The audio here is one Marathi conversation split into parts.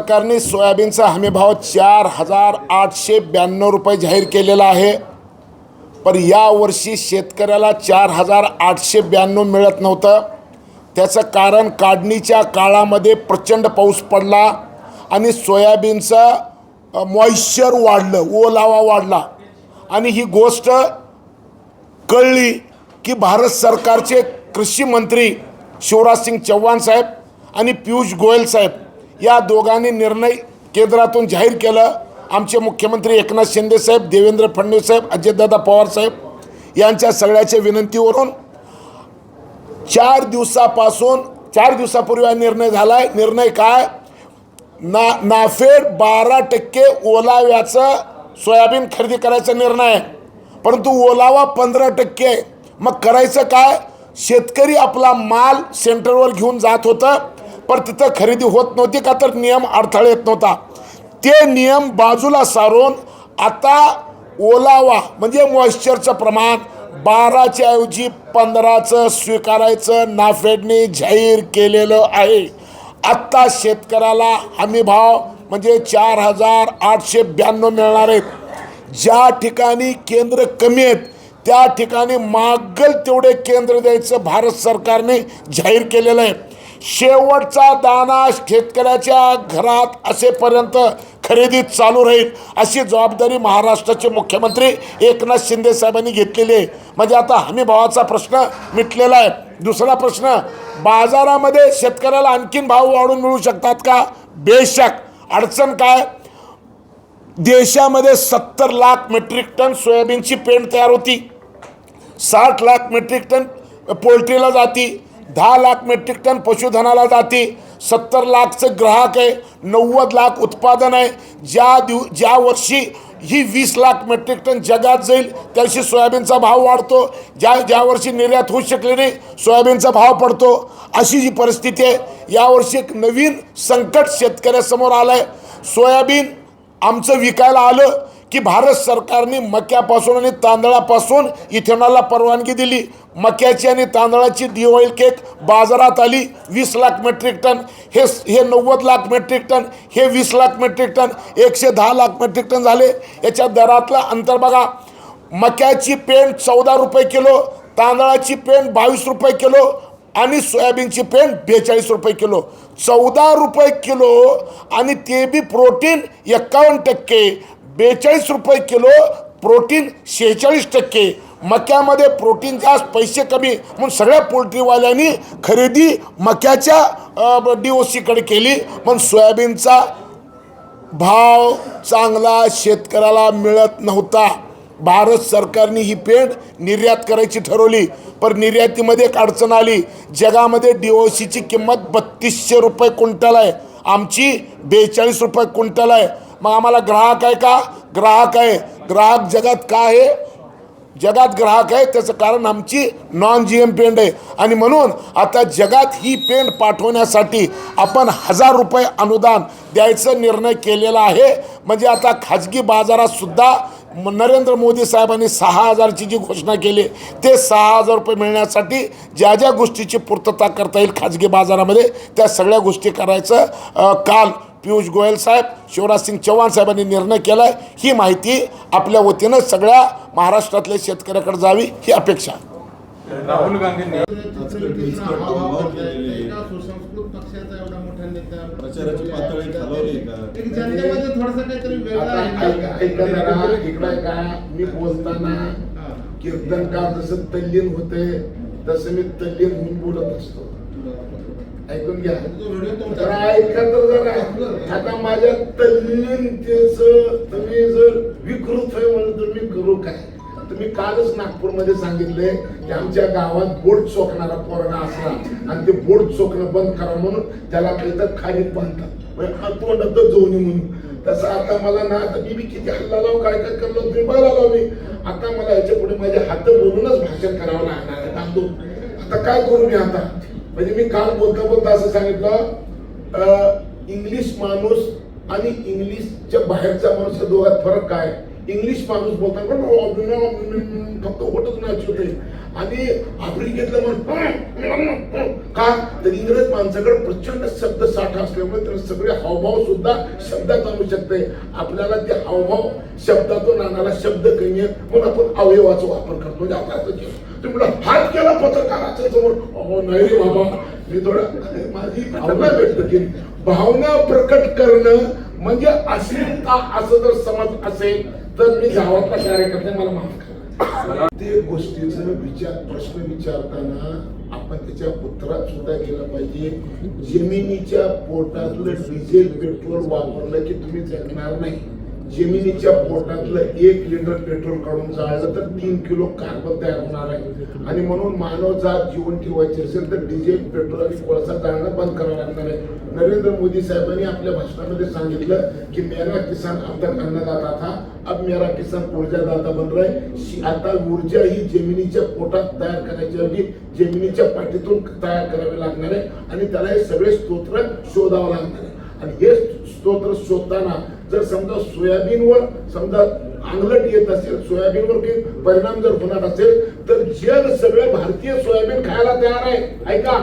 सरकारने सोयाबीनचा हमीभाव चार हजार आठशे ब्याण्णव रुपये जाहीर केलेला आहे. पण यावर्षी शेतकऱ्याला चार हजार आठशे ब्याण्णव मिळत नव्हतं. त्याचं कारण काढणीच्या काळामध्ये प्रचंड पाऊस पडला आणि सोयाबीनचं मॉइश्चर वाढलं ओलावा वाढला. आणि ही गोष्ट कळली की भारत सरकारचे कृषी मंत्री शिवराज सिंग चव्हाण साहेब आणि पियुष गोयल साहेब या दोघांनी निर्णय केंद्रातून जाहीर केलं. आमचे मुख्यमंत्री एकनाथ शिंदे साहेब देवेंद्र फडणवीस साहेब अजितदादा पवार साहेब यांच्या सगळ्याच्या विनंतीवरून चार दिवसापासून चार दिवसापूर्वी हा निर्णय झाला आहे निर्णय काय? ना नाफेड बारा टक्के ओलाव्याचं सोयाबीन खरेदी करायचा निर्णय आहे. परंतु ओलावा पंधरा टक्के मग करायचं काय? शेतकरी आपला माल सेंटरवर घेऊन जात होतं. पण तिथं खरेदी होत नव्हती का तर नियम अडथळा येत नव्हता. ते नियम बाजूला सारून आता ओलावा म्हणजे मॉइश्चरचं प्रमाण बाराच्या ऐवजी पंधराचं स्वीकारायचं नाफेडने जाहीर केलेलं आहे. आत्ता शेतकऱ्याला हमी भाव म्हणजे चार हजार आठशे ब्याण्णव मिळणार आहेत. ज्या ठिकाणी केंद्र कमी आहेत त्या ठिकाणी मागल तेवढे केंद्र द्यायचं भारत सरकारने जाहीर केलेलं आहे. शेवटचा दाना शेतकऱ्याच्या घरात असेपर्यंत खरेदी चालू राहील अशी जबाबदारी महाराष्ट्राचे मुख्यमंत्री एकनाथ शिंदे साहेबांनी घेतलेली आहे. म्हणजे आता हमी भावाचा प्रश्न मिटलेला आहे. दुसरा प्रश्न बाजारामध्ये शेतकऱ्याला आणखीन भाव वाढून मिळू शकतात का? बेशक. अडचण काय? देशामध्ये सत्तर लाख मेट्रिक टन सोयाबीनची पेंड तयार होती. साठ लाख मेट्रिक टन पोल्ट्रीला जाती दहा लाख मेट्रिक टन पशुधनाला जाती सत्तर लाखचं ग्राहक आहे नव्वद लाख उत्पादन आहे. ज्या दिव ज्या वर्षी ही वीस लाख मेट्रिक टन जगात जाईल त्या वर्षी सोयाबीनचा भाव वाढतो. ज्या ज्या वर्षी निर्यात होऊ शकली नाही सोयाबीनचा भाव पडतो. अशी जी परिस्थिती आहे यावर्षी एक नवीन संकट शेतकऱ्यासमोर आलं आहे सोयाबीन आमचं विकायला आलं की भारत सरकारने मक्यापासून आणि तांदळापासून इथेनॉलला परवानगी दिली. मक्याची आणि तांदळाची डी ऑइल केक बाजारात आली. वीस लाख मेट्रिक टन हे हे नव्वद लाख मेट्रिक टन हे वीस लाख मेट्रिक टन एकशे दहा लाख मेट्रिक टन झाले. याच्या दरातला अंतर बघा. मक्याची पेंट चौदा रुपये किलो तांदळाची पेंट बावीस रुपये किलो आणि सोयाबीनची पेंड बेचाळीस रुपये किलो. चौदा रुपये किलो आणि ते बी प्रोटीन एक्कावन्न टक्के. बेचाळीस रुपये किलो प्रोटीन शेहेचाळीस टक्के. मक्यामध्ये प्रोटीन जास्त पैसे कमी. म्हणून सगळ्या पोल्ट्रीवाल्यांनी खरेदी मक्याच्या डी ओ सीकडे केली. पण सोयाबीनचा भाव चांगला शेतकऱ्याला मिळत नव्हता. भारत सरकारने ही पेंड निर्यात करायची ठरवली. पण निर्यातीमध्ये एक अडचण आली. जगामध्ये डी ओ सीची किंमत बत्तीसशे रुपये क्विंटल आहे. आमची बेचाळीस रुपये क्विंटल आहे. मग आम्हाला ग्राहक आहे का? ग्राहक आहे. ग्राहक जगात का आहे? जगात ग्राहक आहे. त्याचं कारण आमची नॉन जी एम पेंड आहे. आणि म्हणून आता जगात ही पेंड पाठवण्यासाठी आपण हजार रुपये अनुदान द्यायचा निर्णय केलेला आहे. म्हणजे आता खाजगी बाजारातसुद्धा नरेंद्र मोदी साहेबांनी सहा हजारची जी घोषणा केली ते सहा हजार रुपये मिळण्यासाठी ज्या ज्या गोष्टीची पूर्तता करता येईल खाजगी बाजारामध्ये त्या सगळ्या गोष्टी करायचं काल पियुष गोयल साहेब शिवराज सिंग चौहान साहेबांनी निर्णय केला आहे ही माहिती आपल्या वतीनं सगळ्या महाराष्ट्रातल्या शेतकऱ्याकडे जावी ही अपेक्षा आहे. राहुल गांधींनी सुसंस्कृत पक्षाचा एवढा मोठा नेता प्रचाराची पातळी खालावली का? एक जनतेमध्ये थोडासा काहीतरी वेगळा इकडं का मी बोलताना. कीर्तनकार जसं तल्लीन होते तसं मी तल्लीन होऊन बोलत असतो. ऐकून घ्या. आता माझ्या तल्लीनतेच तुम्ही जर विकृत आहे म्हणून तर मी करू काय? तुम्ही कालच नागपूरमध्ये सांगितले की आमच्या गावात बोट चोखणारा पोरगा असला आणि ते बोट चोखणं बंद करा म्हणून त्याला कळतात खाली बांधतात. म्हणजे हा जोनी म्हणून. तसं आता मला ना आता मी बी किती हल्ला लावू काय काय करलो तुम्ही बघायला आता मला याच्यापुढे माझे हात बोलूनच भाषण करावं लागणार आहे बांधून आता काय करू मी आता? म्हणजे मी काल बोलता बोलता असं सांगितलं अं, इंग्लिश माणूस आणि इंग्लिशच्या बाहेरचा माणूस या दोघात फरक काय? इंग्लिश माणूस बोलता पण फक्त होतच नाही होते. आणि आफ्रिकेतलं म्हण का? तर इंग्रज माणसाकडे प्रचंड शब्द साठा असल्यामुळे तर सगळे हावभाव सुद्धा शब्दात आणू शकते. आपल्याला ते हावभाव शब्दातून आणायला शब्द कमी आहेत. म्हणून आपण अवयवाचा वापर करतो. म्हणजे आता तुम्ही म्हणलं, हात केला पत्रकाराच्या समोर. अहो नाही रे बाबा. मी थोडं माझी भावना व्यक्त केली. भावना प्रकट करणं म्हणजे अश्लीलता असं जर समज असेल तर मी गावातला कार्यकर्ते मला माफ करा. ते गोष्टीचा विचार प्रश्न विचारताना आपण त्याच्या उत्तरात सुद्धा केला पाहिजे. जमिनीच्या पोटातलं डिझेल पेट्रोल वापरलं की तुम्ही जगणार नाही. जमिनीच्या पोटातलं एक लिटर पेट्रोल काढून जाळलं तर तीन किलो कार्बन तयार होणार आहे. आणि म्हणून मानव जात जीवन ठेवायची असेल तर डिझेल पेट्रोल आणि कोळसा जाळणं बंद करावं लागणार आहे. नरेंद्र मोदी साहेबांनी आपल्या भाषणामध्ये सांगितलं की मेरा किसान अब तक अन्नदाता था अब मेरा किसान ऊर्जादाता बन रहा है. आता ऊर्जा ही जमिनीच्या पोटात तयार करायची ऐवजी जमिनीच्या पाठीतून तयार करावी लागणार आहे. आणि त्याला हे सगळे स्तोत्र शोधावं लागणार आहे. आणि हे स्तोत्र शोधताना जर समजा सोयाबीनवर समजा आंगलट येत असेल सोयाबीनवर काही परिणाम जर होणार असेल तर जग सगळं भारतीय सोयाबीन खायला तयार आहे. ऐका.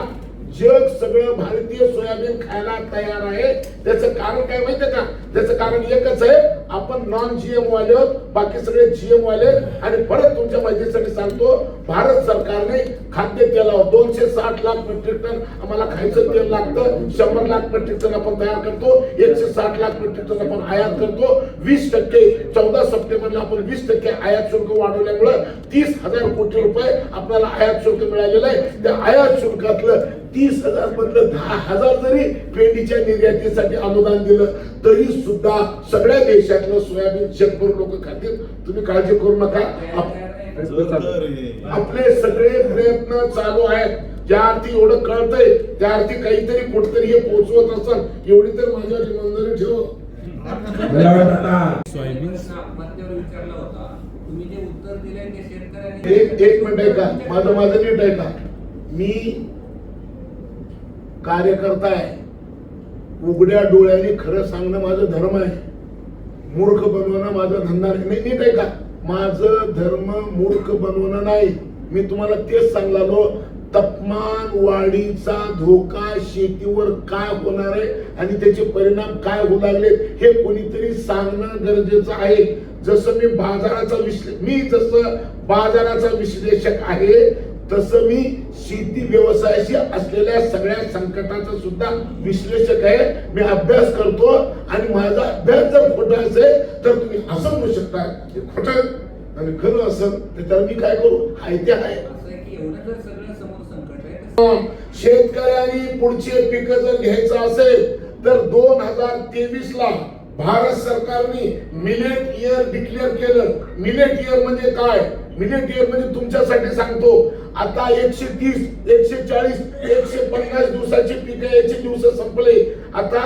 जग सगळं भारतीय सोयाबीन खायला तयार आहे. त्याचं कारण काय माहितीये का? त्याचं कारण एकच आहे आपण नॉन जीएम वाले बाकी सगळे जीएम वाले आणि परत तुमच्या माहितीसाठी सांगतो भारत सरकारने खाद्य तेलावर दोनशे साठ लाख मेट्रिक टन आम्हाला खायचं तेल लागतं शंभर लाख मेट्रिक टन आपण तयार करतो एकशे साठ लाख मेट्रिक टन आपण आयात करतो वीस टक्के चौदा सप्टेंबरला आपण वीस टक्के आयात शुल्क वाढवल्यामुळं तीस हजार कोटी रुपये आपल्याला आयात शुल्क मिळालेलं आहे. त्या आयात शुल्कातलं तीस हजार मधलं दहा हजार जरी पेंडीच्या निर्यातीसाठी अनुदान दिलं तरी सुद्धा सगळ्या देशातलं सोयाबीन जगभर लोक खातील. तुम्ही काळजी करू नका. आपले सगळे प्रयत्न चालू आहेत. ज्या अर्थी एवढं कळतंय त्या अर्थी काहीतरी कुठतरी हे पोहोचवत असेल एवढी तर माझ्यावर इमानदारी ठेव. सोयाबीन मध्यावर विचारला होता. तुम्ही जे उत्तर दिलंय ते शेतकऱ्यांनी एक एक मिनिट आहे का माझं माझं नीट आहे का मी कार्यकर्ता आहे. उघड्या डोळ्याने खरं सांगणं माझं धर्म आहे. मूर्ख बनवणं माझा धंदा नाही. नाही, नीट आहे का माझं धर्म मूर्ख बनवणं नाही. मी तुम्हाला तेच सांगलालो तापमान वाढीचा धोका शेतीवर काय होणार आहे आणि त्याचे परिणाम काय होऊ लागले हे कोणीतरी सांगणं गरजेचं आहे. जसं मी बाजाराचा विश्ले मी जसं बाजाराचा विश्लेषक आहे तसं मी शेती व्यवसायाशी असलेल्या सगळ्या संकटाचा सुद्धा विश्लेषक आहे. मी अभ्यास करतो आणि माझा अभ्यास जर खोटा असेल तर तुम्ही असं म्हणू शकता खोटं आणि खरं असेल तर मी काय करू? हाय ते आहे असं तर शेतकऱ्यांनी पुढचे पीक जर घ्यायचं असेल तर दोन हजार तेवीस ला भारत सरकारने मिलेट इयर डिक्लेअर केलं. मिलेट इयर म्हणजे काय? मिलेट गेम म्हणजे तुमच्यासाठी सांगतो आता एकशे तीस एकशे चाळीस एकशे पन्नास दिवसाची पीक याचे दिवस संपले. आता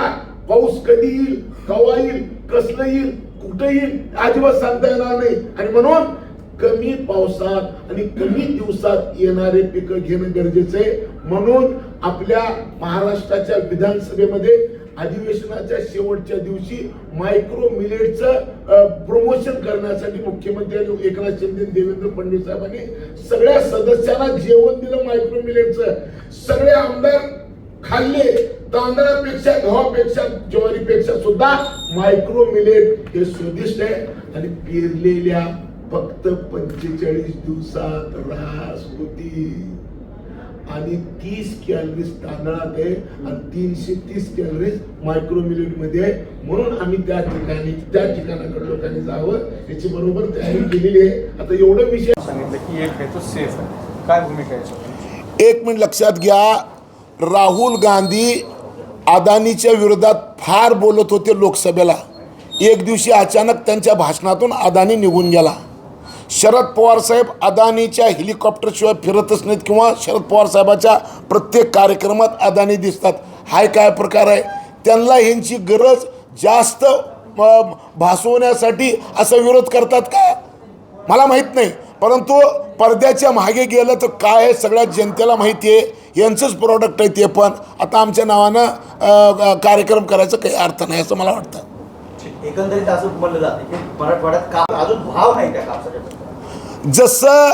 पाऊस कधी येईल कवा येईल कसलं येईल कुठं येईल अजिबात सांगता येणार नाही. आणि म्हणून कमी पावसात आणि कमी दिवसात येणारे पिकं घेणं गरजेचं आहे. म्हणून आपल्या महाराष्ट्राच्या विधानसभेमध्ये अधिवेशनाच्या शेवटच्या दिवशी मायक्रो मिलेटचं प्रमोशन करण्यासाठी मुख्यमंत्री एकनाथ शिंदे देवेंद्र फडणवीस साहेबांनी सगळ्या सदस्यांना जेवण दिलं मायक्रो मिलेटचं सगळे आमदार खाल्ले तांदळापेक्षा गव्हापेक्षा ज्वारीपेक्षा सुद्धा मायक्रो मिलेट हे स्वादिष्ट आहे. आणि पेरलेल्या फक्त पंचेचाळीस दिवसात रास होती आणि तीस कॅलरीज तांदळात आहे आणि तीनशे तीस कॅलरीज मायक्रो मिलेटमध्ये आहे. म्हणून आम्ही त्या ठिकाणी त्या ठिकाणाकडे लोकांनी जावं. याची बरोबर तयारी केलेली आहे. आता एवढं विषय सांगितलं की एक आहे तो सेफ आहे. काय भूमिका आहे? एक मिनिट लक्षात घ्या. राहुल गांधी अदानीच्या विरोधात फार बोलत होते लोकसभेला. एक दिवशी अचानक त्यांच्या भाषणातून अदानी निघून गेला. शरद पवार साहेब अदानीच्या हेलिकॉप्टरशिवाय फिरतच नाहीत किंवा शरद पवार साहेबाच्या प्रत्येक कार्यक्रमात अदानी दिसतात. हाय काय प्रकार आहे? त्यांना ह्यांची गरज जास्त भासवण्यासाठी असा विरोध करतात का? मला माहीत नाही. परंतु पडद्याच्या मागे गेलं तर काय आहे? सगळ्या जनतेला माहिती आहे. यांचंच प्रॉडक्ट आहे ते पण. आता आमच्या नावानं कार्यक्रम करायचं काही अर्थ नाही असं मला वाटतं. एकंदरीत असं म्हणलं जाते की मराठवाड्यात काप अजून भाव नाही त्या कापसाच्या. जसं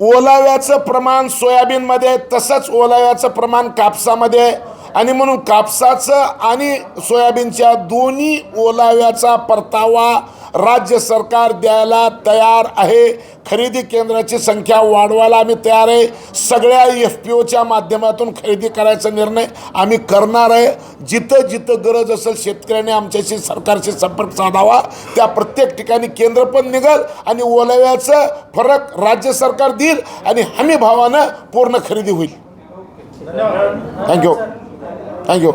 ओलाव्याचं प्रमाण सोयाबीनमध्ये तसंच ओलाव्याचं प्रमाण कापसामध्ये आणि म्हणून कापसाचं आणि सोयाबीनच्या दोन्ही ओलाव्याचा परतावा राज्य सरकार द्यायला तयार आहे. खरेदी केंद्राची संख्या वाढवायला आम्ही तयार आहे. सगळ्या एफ पी ओच्या माध्यमातून खरेदी करायचा निर्णय आम्ही करणार आहे. जिथं जिथं गरज असेल शेतकऱ्यांनी आमच्याशी सरकारशी संपर्क साधावा. त्या प्रत्येक ठिकाणी केंद्र पण निघल आणि ओलाव्याचं फरक राज्य सरकार देईल आणि हमी भावानं पूर्ण खरेदी होईल. Thank you thank you